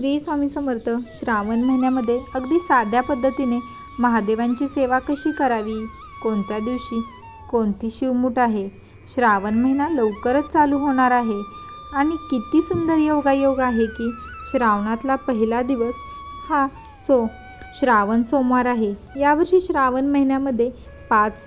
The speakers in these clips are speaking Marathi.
श्री स्वामी समर्थ श्रावण महिन्यामध्ये अगदी साध्या पद्धतीने महादेवांची सेवा कशी करावी? कोणत्या दिवशी? कोणती शिवमूठ आहे? श्रावण महिना लवकरच चालू होणार आहे. आणि किती सुंदर योगायोग आहे की श्रावणातला पहिला दिवस हा सो श्रावण सोमवार आहे. यावर्षी श्रावण महिन्यामध्ये पाच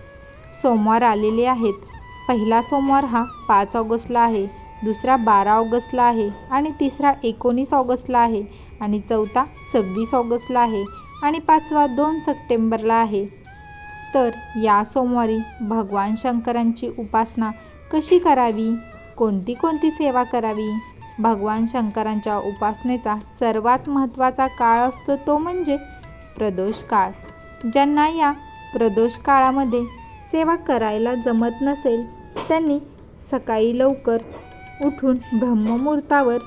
सोमवार आलेले आहेत. पहिला सोमवार हा पाच ऑगस्टला आहे. दुसरा बारा ऑगस्टला आहे आणि तिसरा एकोणीस ऑगस्टला आहे आणि चौथा सव्वीस ऑगस्टला आहे आणि पाचवा दोन सप्टेंबरला आहे. तर या सोमवारी भगवान शंकरांची उपासना कशी करावी? कोणती कोणती सेवा करावी? भगवान शंकरांच्या उपासनेचा सर्वात महत्त्वाचा काळ असतो तो म्हणजे प्रदोष काळ. ज्यांना या प्रदोष काळामध्ये सेवा करायला जमत नसेल त्यांनी सकाळी लवकर उठून ब्रह्ममुहूर्तावर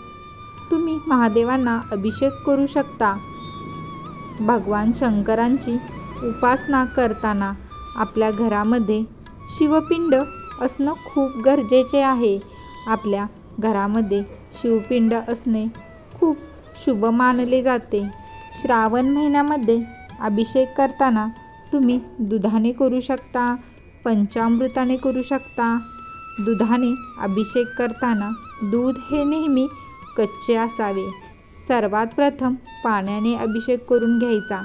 तुम्ही महादेवांना अभिषेक करू शकता. भगवान शंकरांची उपासना करताना आपल्या घरामध्ये शिवपिंड असणं खूप गरजेचे आहे. आपल्या घरामध्ये शिवपिंड असणे खूप शुभ मानले जाते. श्रावण महिन्यामध्ये अभिषेक करताना तुम्ही दुधाने करू शकता पंचामृताने करू शकता दुधाने अभिषेक करताना दूध हे नेहमी कच्चे असावे. सर्वात प्रथम पाण्याने अभिषेक करून घ्यायचा.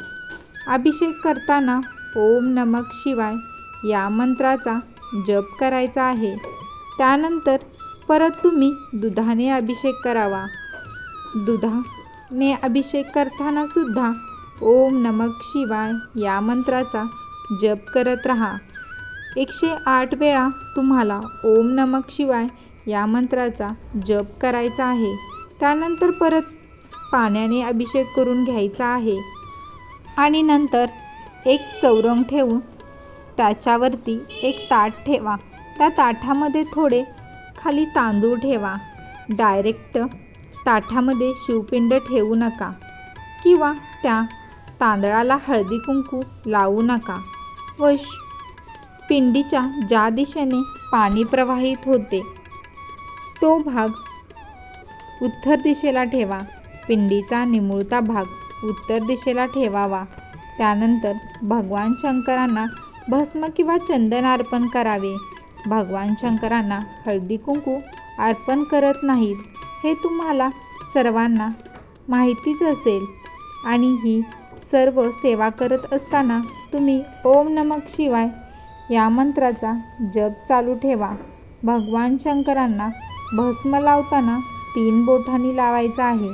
अभिषेक करताना ओम नमक शिवाय या मंत्राचा जप करायचा आहे. त्यानंतर परत तुम्ही दुधाने अभिषेक करावा. दुधाने अभिषेक करताना सुद्धा ओम नमक शिवाय या मंत्राचा जप करत राहा. एकशे आठ वेळा तुम्हाला ओम नमक शिवाय या मंत्राचा जप करायचा आहे. त्यानंतर परत पाण्याने अभिषेक करून घ्यायचा आहे. आणि नंतर एक चौरंग ठेवून त्याच्यावरती एक ताट ठेवा. त्या ताठामध्ये थोडे खाली तांदूळ ठेवा. डायरेक्ट ताठामध्ये शिवपिंड ठेवू नका. किंवा त्या तांदळाला हळदी कुंकू लावू नका. व श- पिंडीच्या ज्या दिशेने पाणी प्रवाहित होते तो भाग उत्तर दिशेला ठेवा. पिंडीचा निमुळता भाग उत्तर दिशेला ठेवावा. त्यानंतर भगवान शंकरांना भस्म किंवा चंदन अर्पण करावे. भगवान शंकरांना हळदी कुंकू अर्पण करत नाहीत हे तुम्हाला सर्वांना माहितीच असेल. आणि ही सर्व सेवा करत असताना तुम्ही ओम नमक शिवाय या मंत्राचा जप चालू ठेवा. भगवान शंकरांना भस्म लावताना तीन बोटांनी लावायचा आहे.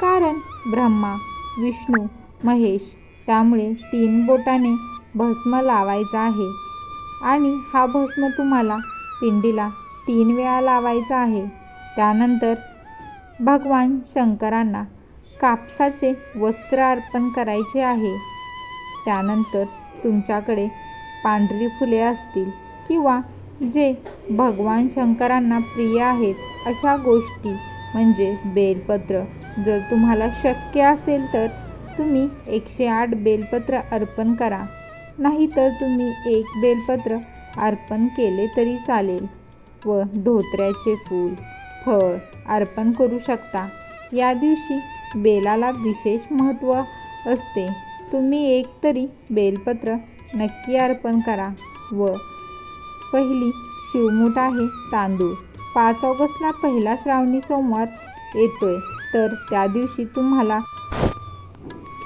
कारण ब्रह्मा विष्णू महेश त्यामुळे तीन बोटाने भस्म लावायचा आहे. आणि हा भस्म तुम्हाला पिंडीला तीन वेळा लावायचा आहे. त्यानंतर भगवान शंकरांना कापसाचे वस्त्र अर्पण करायचे आहे. त्यानंतर तुमच्याकडे पांढरी फुले असतील किंवा जे भगवान शंकरांना प्रिय आहेत अशा गोष्टी म्हणजे बेलपत्र. जर तुम्हाला शक्य असेल तर तुम्ही एकशे आठ बेलपत्र अर्पण करा. नाहीतर तुम्ही एक बेलपत्र अर्पण केले तरी चालेल व धोत्र्याचे फूल फळ अर्पण करू शकता. या दिवशी बेलाला विशेष महत्त्व असते. तुम्ही एक तरी बेलपत्र नक्की अर्पण करा व पहिली शिवमूठ आहे तांदूळ. पाच ऑगस्टला पहिला श्रावणी सोमवार येतोय. तर त्या दिवशी तुम्हाला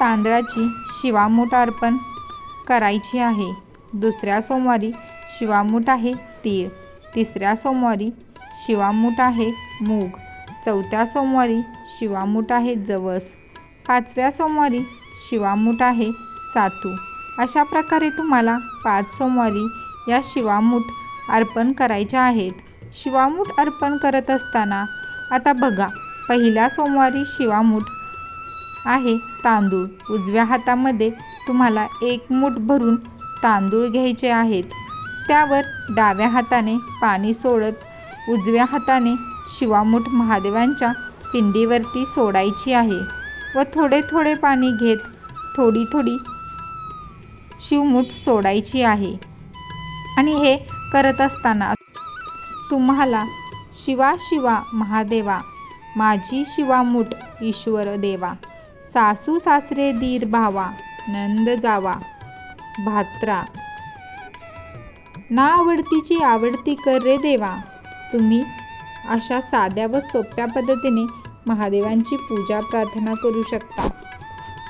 तांदळाची शिवामूठ अर्पण करायची आहे. दुसऱ्या सोमवारी शिवामूठ आहे तीळ. तिसऱ्या सोमवारी शिवामूठ आहे मूग. चौथ्या सोमवारी शिवामूठ आहे जवस. पाचव्या सोमवारी शिवामूठ आहे सातू. अशा प्रकारे तुम्हाला पाच सोमवारी या शिवामूठ अर्पण करायच्या आहेत. शिवामूठ अर्पण करत असताना आता बघा पहिल्या सोमवारी शिवामूठ आहे तांदूळ. उजव्या हातामध्ये तुम्हाला एक मूठ भरून तांदूळ घ्यायचे आहेत. त्यावर डाव्या हाताने पाणी सोडत उजव्या हाताने शिवामूठ महादेवांच्या पिंडीवरती सोडायची आहे. व थोडे थोडे पाणी घेत थोडी थोडी शिवमूठ सोडायची आहे. आणि हे करत असताना तुम्हाला शिवा शिवा महादेवा माझी शिवामूठ ईश्वर देवा सासू सासरे दीर भावा नंद जावा भात्रा. ना आवडतीची आवडती कर रे देवा. तुम्ही अशा साध्या व सोप्या पद्धतीने महादेवांची पूजा प्रार्थना करू शकता.